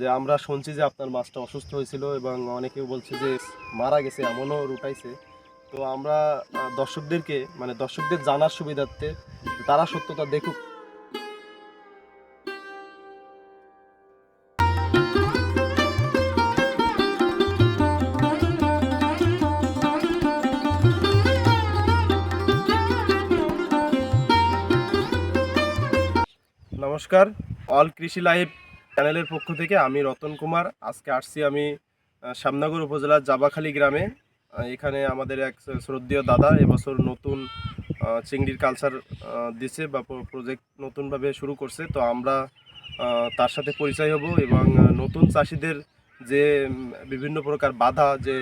যে আমরা শুনছি যে আপনার মাছটা অসুস্থ হয়েছিল এবং অনেকেও বলছে যে মারা গেছে, এমনও রুটাইছে তো আমরা দর্শকদেরকে মানে দর্শকদের জানার সুবিধার্থে তারা সত্যতা দেখুক। নমস্কার, অল কৃষি লাইভ চ্যানেলের পক্ষ থেকে আমি রতন কুমার। আজকে আসছি আমি শ্যামনগর উপজেলার জাবাখালী গ্রামে। এখানে আমাদের এক শ্রদ্ধীয় দাদা এবছর নতুন চিংড়ির কালচার দিছে বা প্রজেক্ট নতুনভাবে শুরু করছে। তো আমরা তার সাথে পরিচয় হব এবং নতুন চাষিদের যে বিভিন্ন প্রকার বাধা, যে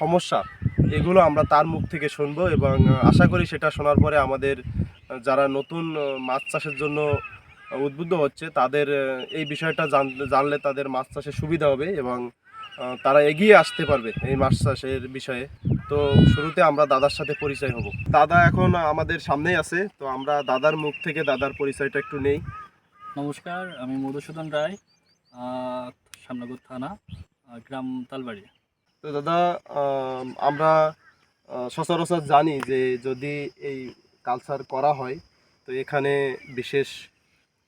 সমস্যা, এগুলো আমরা তার মুখ থেকে শুনব এবং, আশা করি সেটা শোনার পরে আমাদের যারা নতুন মাছ চাষের জন্য উদ্বুদ্ধ হচ্ছে তাদের এই বিষয়টা জান- জানলে তাদের মাছ চাষে সুবিধা হবে এবং তারা এগিয়ে আসতে পারবে এই মাছ চাষের বিষয়ে। তো শুরুতে আমরা দাদার সাথে পরিচয় হব। দাদা এখন আমাদের সামনেই আছে তো আমরা দাদার মুখ থেকে দাদার পরিচয়টা একটু নেই। নমস্কার আমি মধুসূদন রায় সামনগর থানা গ্রাম তালবাড়ি। তো দাদা আমরা সচরাচর জানি যে যদি এই কালচার করা হয় তো এখানে বিশেষ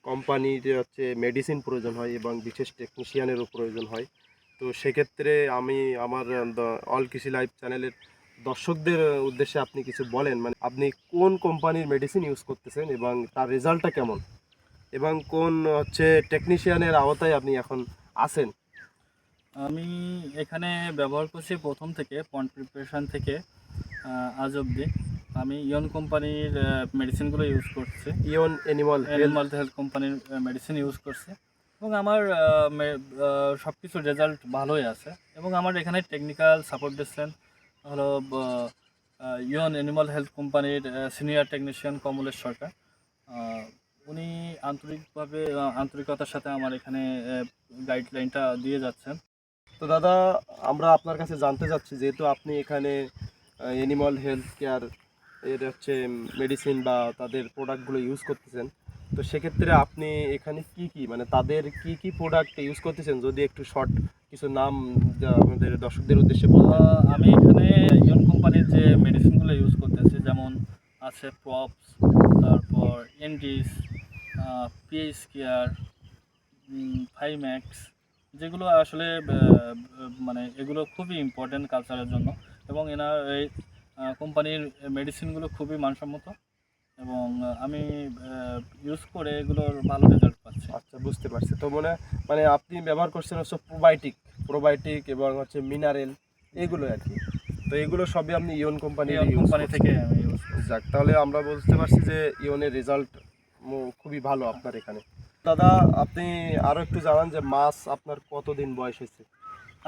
কোম্পানির হচ্ছে মেডিসিন প্রয়োজন হয় এবং বিশেষ টেকনিশিয়ানেরও প্রয়োজন হয়। তো সেক্ষেত্রে আমি আমার অল কৃষি লাইভ চ্যানেলের দর্শকদের উদ্দেশ্যে আপনি কিছু বলেন। মানে আপনি কোন কোম্পানির মেডিসিন ইউজ করতেছেন এবং তার রেজাল্টটা কেমন? এবং কোন হচ্ছে টেকনিশিয়ানের আওতায় আপনি এখন আছেন? আমি এখানে ব্যবহার করছি প্রথম থেকে পয়েন্ট প্রিপারেশন থেকে আজ অবধি। আমি ইয়ন কোম্পানির মেডিসিনগুলো ইউজ করছি। Eon animal health animal health কোম্পানির মেডিসিন ইউজ করছি। এবং আমার সব কিছু রেজাল্ট ভালোই আছে। এবং আমার এখানে টেকনিক্যাল সাপোর্ট দিচ্ছেন হলো ইয়ন অ্যানিমাল হেলথ কোম্পানির সিনিয়র টেকনিশিয়ান কমলেশ সরকার। উনি আন্তরিকভাবে আন্তরিকতার সাথে আমার এখানে গাইডলাইনটা দিয়ে যাচ্ছেন। তো দাদা আমরা আপনার কাছে জানতে চাচ্ছি যেহেতু আপনি এখানে অ্যানিমাল হেলথ কেয়ার এর হচ্ছে মেডিসিন বা তাদের প্রোডাক্টগুলো ইউজ করতেছেন তো সেক্ষেত্রে আপনি এখানে কি কি মানে তাদের কি কি প্রোডাক্ট ইউজ করতেছেন? যদি একটু শর্ট কিছু নাম আমাদের দর্শকদের উদ্দেশ্যে আহ, আমি এখানে ইয়ন কোম্পানির যে মেডিসিনগুলো ইউজ করতেছি যেমন আছে প্রপস তারপর এনডিস পিএইচ কেয়ার ফাইম্যাক্স যেগুলো আসলে মানে এগুলো খুবই ইম্পর্ট্যান্ট কালচারের জন্য। এবং এনার এই কোম্পানির মেডিসিনগুলো খুবই মানসম্মত এবং আমি ইউজ করে এগুলোর ভালো রেজাল্ট পাচ্ছি। আচ্ছা বুঝতে পারছি। তো মনে মানে আপনি ব্যবহার করছেন হচ্ছে প্রোবায়োটিক প্রোবায়োটিক এবং হচ্ছে মিনারেল এগুলো আর কি। তো এগুলো সবই আপনি ইয়ন কোম্পানি কোম্পানি থেকে যাক তাহলে আমরা বুঝতে পারছি যে ইওনের রেজাল্ট খুবই ভালো আপনার এখানে। দাদা আপনি আরও একটু জানান যে মাছ আপনার কতদিন বয়স হয়েছে?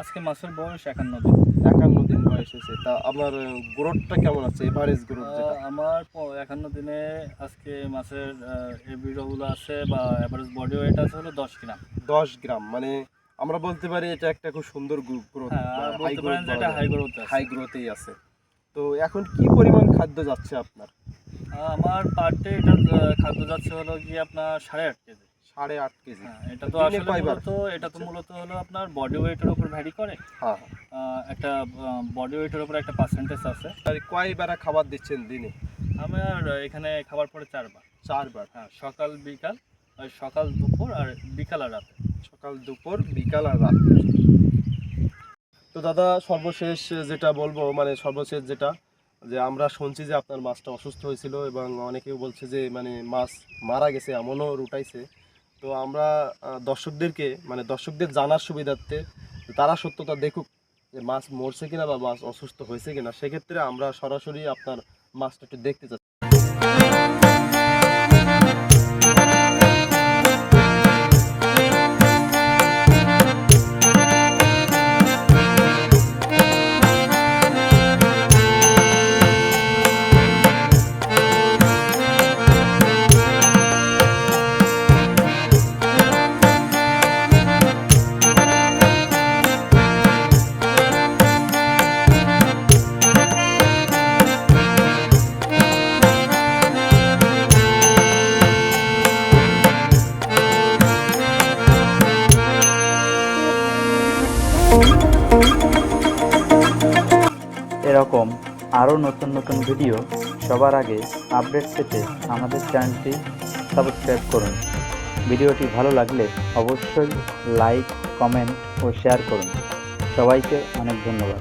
আজকে মাসের বয়স একান্ন দিন। একান্ন দিন বয়স হয়েছে। তা আপনার গ্রোথটা কেমন আছে? এভারেজ গ্রোথ যেটা? আমার একান্ন দিনে আজকে মাছের আছে বা অ্যাভারেজ বডি ওয়েট আছে হলো দশ গ্রাম। দশ গ্রাম মানে আমরা বলতে পারি এটা একটা খুব সুন্দর গ্রোথ বলতে পারেন যে এটা হাই গ্রোথ হাই গ্রোথেই আছে। তো এখন কি পরিমাণ খাদ্য যাচ্ছে আপনার? আমার পার ডে এটা খাদ্য যাচ্ছে হলো কি আপনার সাড়ে আট কেজি। সাড়ে আট কেজি। হ্যাঁ এটা তো আসলে মূলত এটা তো মূলত হলো আপনার বডি ওয়েটের উপর ভ্যারি করে। হ্যাঁ। একটা বডি ওয়েটের উপর একটা পার্সেন্টেজ আছে। আর কয়বার খাবার দিচ্ছেন দিনে? আমার এখানে খাবার পরে চারবার। চারবার? হ্যাঁ সকাল বিকাল সকাল দুপুর আর বিকাল আর রাতে। সকাল দুপুর বিকাল আর রাত। তো দাদা সর্বশেষ যেটা বলব মানে সর্বশেষ যেটা যে আমরা শুনছি যে আপনার মাছটা অসুস্থ হয়েছিল এবং অনেকেও বলছে যে মানে মাছ মারা গেছে এমনও রুটাইছে। তো আমরা দর্শকদেরকে মানে দর্শকদের জানার সুবিধার্থে তারা সত্যতা দেখুক যে মাছ মরছে কিনা বা মাছ অসুস্থ হয়েছে কিনা, সেক্ষেত্রে আমরা সরাসরি আপনার মাছটা একটু দেখতে চাচ্ছি। এরকম আরও নতুন নতুন ভিডিও সবার আগে আপডেট পেতে আমাদের চ্যানেলটি সাবস্ক্রাইব করুন। ভিডিওটি ভালো লাগলে অবশ্যই লাইক কমেন্ট ও শেয়ার করুন। সবাইকে অনেক ধন্যবাদ।